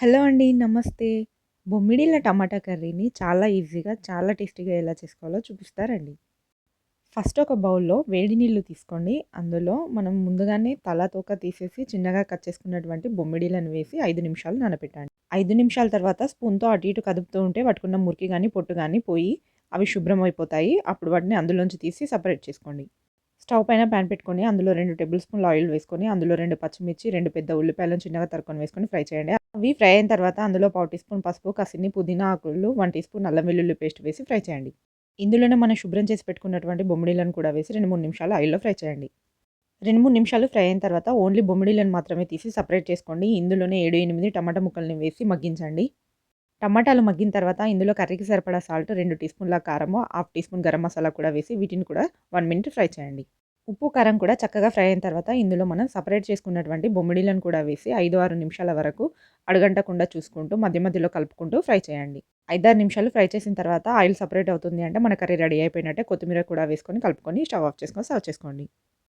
Hello అండి. నమస్తే. బొమ్మిడిల టమాటా కర్రీని చాలా ఈజీగా, చాలా టేస్టీగా ఎలా చేసుకోవాలో చూపిస్తారండి ఫస్ట్ ఒక బౌల్‌లో వేడి నీళ్ళు తీసుకోండి. అందులో మనం ముందుగానే తల, తోక తీసేసి చిన్నగా కట్ చేసుకున్నటువంటి బొమ్మిడిలను వేసి ఐదు నిమిషాలు నానబెట్టండి. ఐదు నిమిషాల తర్వాత స్పూన్‌తో అటు ఇటు కదుపుతూ ఉంటే పట్టుకున్న మురికి కానీ పొట్టు కానీ పోయి అవి శుభ్రం అయిపోతాయి. అప్పుడు వాటిని అందులోంచి తీసి సపరేట్ చేసుకోండి. స్టవ్ పైన పాన్ పెట్టుకొని అందులో రెండు టేబుల్ స్పూన్‌ల ఆయిల్ వేసుకొని అందులో రెండు పచ్చిమిర్చి, రెండు పెద్ద ఉల్లిపాయలను చిన్నగా తరుకొని వేసుకొని ఫ్రై చేయండి. అవి ఫ్రై అయిన తర్వాత అందులో పావు టీ స్పూన్ పసుపు, కసిని పుదీనా ఆకులు, వన్ టీ స్పూన్ అల్లం వెల్లుల్లి పేస్ట్ వేసి ఫ్రై చేయండి. ఇందులోనే మనం శుభ్రం చేసి పెట్టుకున్నటువంటి బొమ్మిడీలను కూడా వేసి 2, 3 నిమిషాలు ఆయిల్‌లో ఫ్రై చేయండి. 2, 3 నిమిషాలు ఫ్రై అయిన తర్వాత ఓన్లీ బొమ్మిడీలను మాత్రమే తీసి సపరేట్ చేసుకోండి. ఇందులోనే 7, 8 టమాటా ముక్కల్ని వేసి మగ్గించండి. టమాటాలు మగ్గిన తర్వాత ఇందులో కర్రీకి సరిపడా సాల్ట్, రెండు టీ స్పూన్ల కారము, half tea spoon garam masala కూడా వేసి వీటిని కూడా వన్ మినిట్ ఫ్రై చేయండి. ఉప్పు, కారం కూడా చక్కగా ఫ్రై అయిన తర్వాత ఇందులో మనం సపరేట్ చేసుకున్నటువంటి బొమ్మిడీలను కూడా వేసి 5, 6 నిమిషాల వరకు అడగంటకుండా చూసుకుంటూ మధ్య మధ్యలో కలుపుకుంటూ ఫ్రై చేయండి. 5, 6 నిమిషాలు ఫ్రై చేసిన తర్వాత ఆయిల్ సపరేట్ అవుతుంది అంటే మన కర్రీ రెడీ అయిపోయినట్టే. కొత్తిమీర కూడా వేసుకొని కలుపుకొని స్టవ్ ఆఫ్ చేసుకొని సర్వ్ చేసుకోండి.